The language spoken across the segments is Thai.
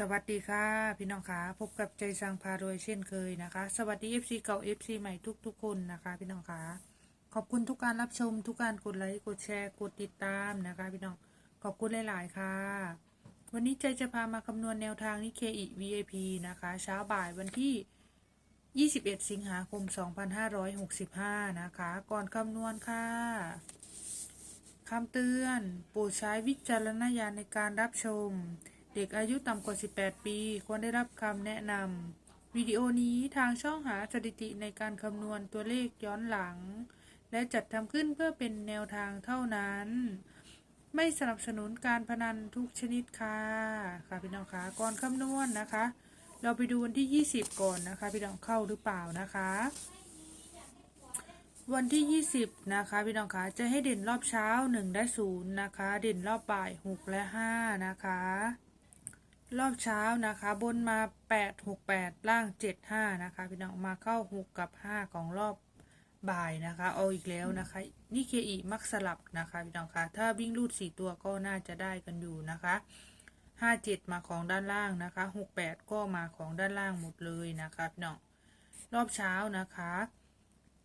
สวัสดีค่ะ พี่น้องคะพบกับใจสังพารวยเช่นเคยนะคะ สวัสดี FC เก่า FC ใหม่ทุกๆคนนะคะ พี่น้องคะขอบคุณทุกการรับชมทุกการกดไลค์กดแชร์กดติดตามนะคะ พี่น้องขอบคุณหลาย ๆ ค่ะ วันนี้ใจจะพามาคำนวณแนวทางนิเคอี VIP นะคะ เช้าบ่ายวันที่ 21 สิงหาคม 2565 นะคะ ก่อนคำนวณค่ะคำเตือนโปรดใช้วิจารณญาณในการรับชม เด็กอายุต่ำกว่า 18 ปี ควรได้รับคำแนะนำวิดีโอนี้ทางช่องหาสถิติในการคำนวณตัวเลขย้อนหลัง และจัดทำขึ้นเพื่อเป็นแนวทางเท่านั้น ไม่สนับสนุนการพนันทุกชนิดค่ะค่ะพี่น้องคะก่อนคำนวณนะคะ เราไปดูวันที่ 20 ก่อนนะคะ พี่น้องเข้าหรือเปล่านะคะ วันที่ 20 นะคะพี่น้องคะจะให้เด่นรอบเช้า1ได้0นะคะ เด่นรอบบ่าย 6 และ 5 นะคะ รอบเช้านะคะ บนมา 8 6 8 ล่าง 7 5 นะคะ พี่น้องมาเข้า 6 กับ 5 ของรอบบ่ายนะคะ เอาอีกแล้วนะคะ นี่เคอีมักสลับนะคะพี่น้องคะถ้าวิ่งรูด 4 ตัวก็น่าจะได้กันอยู่นะคะ 57 มาของด้านล่างนะคะ 68 ก็มาของด้านล่างหมดเลยนะคะพี่น้องรอบเช้านะคะ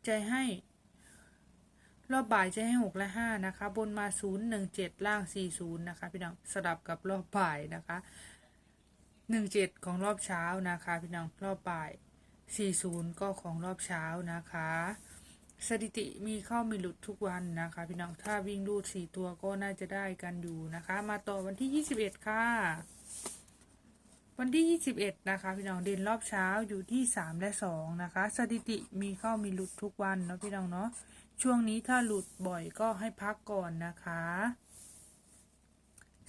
จะให้ รอบบ่ายจะให้ 6 และ 5 นะคะ บนมา 0 1 7 ล่าง 40 นะคะพี่น้องสลับกับรอบบ่ายนะคะ 17 ของรอบเช้านะคะ พี่น้องรอบบ่าย 40 ก็ของรอบเช้านะคะ สถิติมีเข้ามีหลุดทุกวันนะคะ พี่น้องถ้าวิ่งรูด 4 ตัวก็น่าจะได้กันอยู่นะคะ มาต่อวันที่ 21 ค่ะ วันที่ 21 นะคะ พี่น้องเด่นรอบเช้าอยู่ที่ 3 และ 2 นะคะ สถิติมีเข้ามีหลุดทุกวันเนาะพี่น้องเนาะช่วงนี้ถ้าหลุดบ่อยก็ให้พักก่อนนะคะ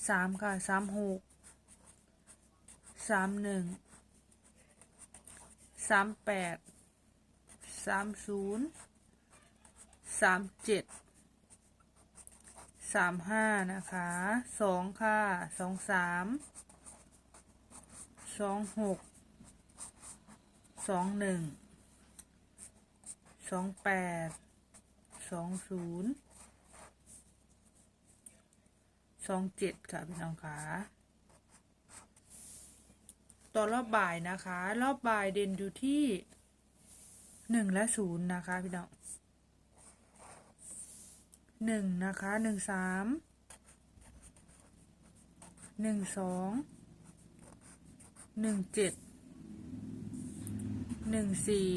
3 ค่ะ 3 6 สามหนึ่งสามแปดสามศูนย์สามเจ็ดสามห้านะคะสองค่ะสองสามสองหกสองหนึ่งสองแปดสองศูนย์สองเจ็ดค่ะพี่น้องขา ต่อรอบบ่ายนะคะ รอบบ่ายเด่นอยู่ที่หนึ่งและศูนย์นะคะพี่น้องหนึ่งนะคะหนึ่งสามหนึ่งสองหนึ่งเจ็ดหนึ่งสี่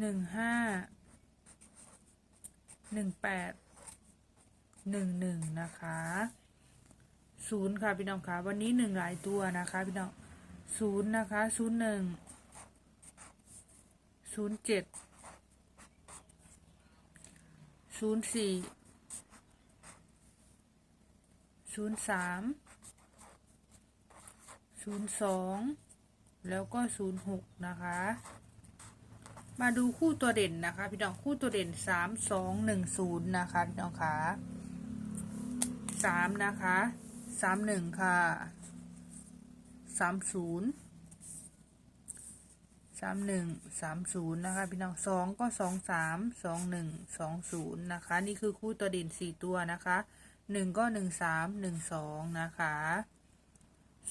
หนึ่งห้าหนึ่งแปดหนึ่งหนึ่งนะคะ ศูนย์ค่ะพี่น้องคะวันนี้หนึ่งหลายตัวนะคะพี่น้องศูนย์นะคะศูนย์หนึ่งศูนย์เจ็ดศูนย์สี่ศูนย์สามศูนย์สองแล้วก็ศูนย์หกนะคะ มาดูคู่ตัวเด่นนะคะ พี่น้องคู่ตัวเด่นสามสองหนึ่งศูนย์นะคะพี่น้องคะสามนะคะ สามหนึ่งค่ะสามศูนย์สามหนึ่งสามศูนย์นะคะ พี่น้องสองก็สองสามสองหนึ่งสองศูนย์นะคะ นี่คือคู่ตัวเด่นสี่ตัวนะคะหนึ่งก็หนึ่งสามหนึ่งสองนะคะ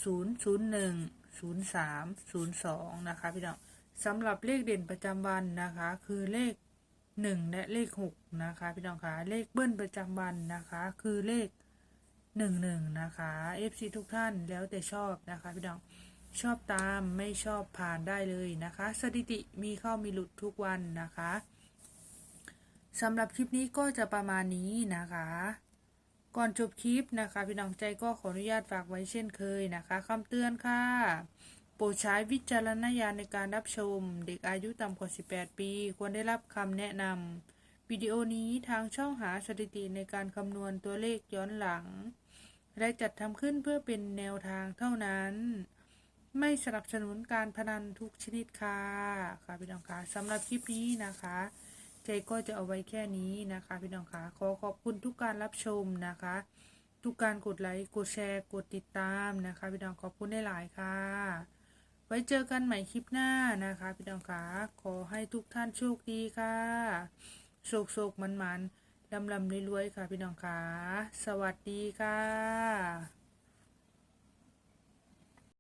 ศูนย์ศูนย์หนึ่งศูนย์สามศูนย์สองนะคะพี่น้องสำหรับเลขเด่นประจำวันนะคะ คือเลขหนึ่งและเลขหกนะคะ พี่น้องคะเลขเบิ้ลประจำวันนะคะ คือเลข หนึ่งหนึ่งนะคะ FC ทุกท่านแล้วแต่ชอบนะคะพี่น้องชอบตามไม่ชอบผ่านได้เลยนะคะ สถิติมีเข้ามีหลุดทุกวันนะคะสำหรับคลิปนี้ก็จะประมาณนี้นะคะ ก่อนจบคลิปนะคะ พี่น้องใจก็ขออนุญาตฝากไว้เช่นเคยนะคะคำเตือนค่ะ โปรดใช้วิจารณญาณในการรับชม เด็กอายุต่ำกว่า 18 ปี ควรได้รับคำแนะนำวิดีโอนี้ทางช่องหาสถิติในการคำนวณตัวเลขย้อนหลัง และจัดทำขึ้นเพื่อเป็นแนวทางเท่านั้น ไม่สนับสนุนการพนันทุกชนิดค่ะค่ะพี่น้องคะสำหรับคลิปนี้นะคะ ใจก็จะเอาไว้แค่นี้นะคะพี่น้องคะขอขอบคุณทุกการรับชมนะคะ ทุกการกดไลค์กดแชร์กดติดตามนะคะพี่น้องขอบคุณได้หลายค่ะ ไว้เจอกันใหม่คลิปหน้านะคะพี่น้องคะขอให้ทุกท่านโชคดีค่ะโศกโศกมันมัน ลำลำรวยๆค่ะพี่น้องคะสวัสดีค่ะ